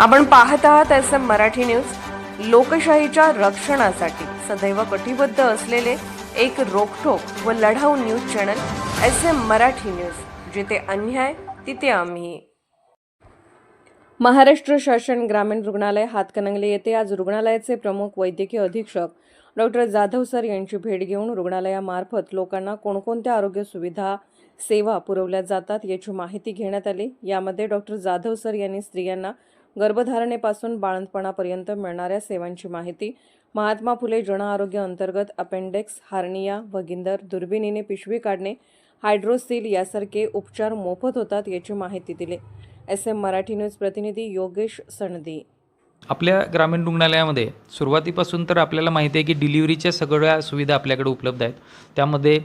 आपण पाहत आहात एस एम मराठी न्यूज. लोकशाहीच्या रक्षणासाठी सदैव कटिबद्ध असलेले एक रोखोक व लढाऊ news channel S M Marathi news. जिथे अन्याय तिथे आम्ही. महाराष्ट्र शासन ग्रामीण रुग्णालय हातकणंगले येथे आज रुग्णालयाचे प्रमुख वैद्यकीय अधीक्षक डॉक्टर जाधव सर यांची भेट घेऊन रुग्णालयामार्फत लोकांना कोणकोणत्या आरोग्य सुविधा सेवा पुरवल्या जातात याची माहिती घेण्यात आली. यामध्ये डॉक्टर जाधव सर यांनी स्त्रियांना गर्भधारणेपासून बाळंतपणापर्यंत मिळणाऱ्या सेवांची माहिती महात्मा फुले जन आरोग्य अंतर्गत अपेंडेक्स हार्निया भगिंदर दुर्बिणीने पिशवी काढणे हायड्रोसील यासारखे उपचार मोफत होतात याची माहिती दिली. एस एम मराठी न्यूज प्रतिनिधी योगेश सणदी. आपल्या ग्रामीण रुग्णालयामध्ये सुरुवातीपासून तर आपल्याला माहिती आहे की डिलिव्हरीच्या सगळ्या सुविधा आपल्याकडे उपलब्ध आहेत. त्यामध्ये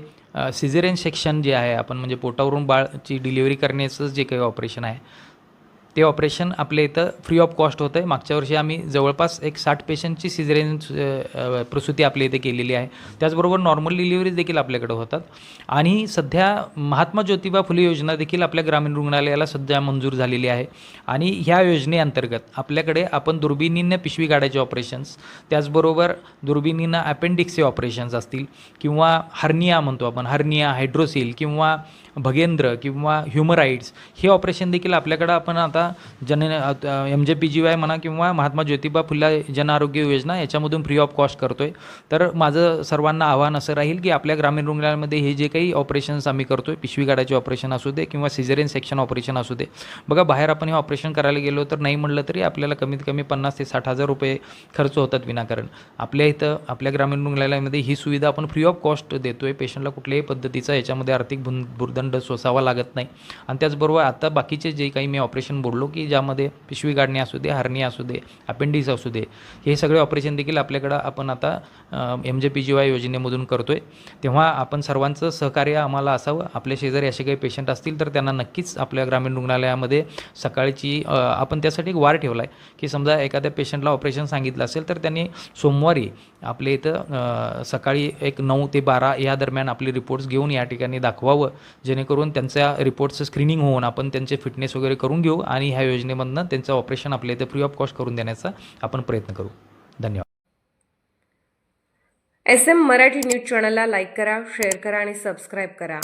सिझेरियन सेक्शन जे आहे आपण म्हणजे पोटावरून बाळची डिलिव्हरी करण्याचं जे काही ऑपरेशन आहे ते ऑपरेशन आपल्या इथं फ्री ऑफ कॉस्ट होतं आहे मागच्या वर्षी आम्ही जवळपास एक साठ पेशंटची सिझेरियन प्रसूती आपल्या इथे केलेली आहे. त्याचबरोबर नॉर्मल डिलिव्हरी देखील आपल्याकडे होतात. आणि सध्या महात्मा ज्योतिबा फुले योजना देखील आपल्या ग्रामीण रुग्णालयाला सध्या मंजूर झालेली आहे. आणि ह्या योजनेअंतर्गत आपल्याकडे आपण दुर्बिणीनं पिशवी काढायचे ऑपरेशन्स त्याचबरोबर दुर्बिणीनं अपेंडिक्सचे ऑपरेशन्स असतील किंवा हर्निया म्हणतो आपण हर्निया हायड्रोसिल किंवा भगेंद्र किंवा ह्युमराईड्स हे ऑपरेशन देखील आपल्याकडं आपण आता जन M J P G Y म्हणा किंवा महात्मा ज्योतिबा फुले जन आरोग्य योजना याच्यामधून फ्री ऑफ कॉस्ट करतो आहे तर माझं सर्वांना आव्हान असं राहील की आपल्या ग्रामीण रुग्णालयामध्ये हे जे काही ऑपरेशन्स आम्ही करतो आहे पिशवी गाड्याचे ऑपरेशन असू दे किंवा सिझेरियन सेक्शन ऑपरेशन असू दे. बघा बाहेर आपण हे ऑपरेशन करायला गेलो तर नाही म्हणलं तरी आपल्याला कमीत कमी पन्नास ते साठ हजार रुपये खर्च होतात विनाकारण. आपल्या इथं आपल्या ग्रामीण रुग्णालयामध्ये ही सुविधा आपण फ्री ऑफ कॉस्ट देतो आहे पेशंटला कुठल्याही पद्धतीचा याच्यामध्ये आर्थिक भुन भुर्दंड सोसावा लागत नाही. आणि त्याचबरोबर आता बाकीचे जे काही मी ऑपरेशन बोललो की ज्यामध्ये पिशवी काढणे असू दे हरणी असू दे अपेंडिक्स असू दे हे सगळे ऑपरेशन देखील आपल्याकडं आपण आता M J P G Y योजनेमधून करतो आहे तेव्हा आपण सर्वांचं सहकार्य आम्हाला असावं. आपल्या शेजारी असे काही पेशंट असतील तर त्यांना नक्कीच आपल्या ग्रामीण रुग्णालयामध्ये सकाळची आपण त्यासाठी एक वार ठेवला आहे की समजा एखाद्या पेशंटला ऑपरेशन सांगितलं असेल तर त्यांनी सोमवारी आपल्या इथं सकाळी एक नऊ ते बारा या दरम्यान आपले रिपोर्ट्स घेऊन या ठिकाणी दाखवावं जेणेकरून त्यांच्या रिपोर्ट्सचं स्क्रीनिंग होऊन आपण त्यांचे फिटनेस वगैरे करून घेऊ आणि ह्या योजनेमधनं त्यांचं ऑपरेशन आपल्या इथे फ्री ऑफ कॉस्ट करून देण्याचा आपण प्रयत्न करू. धन्यवाद. एस एम मराठी न्यूज चॅनलला लाईक करा शेअर करा आणि सबस्क्राईब करा.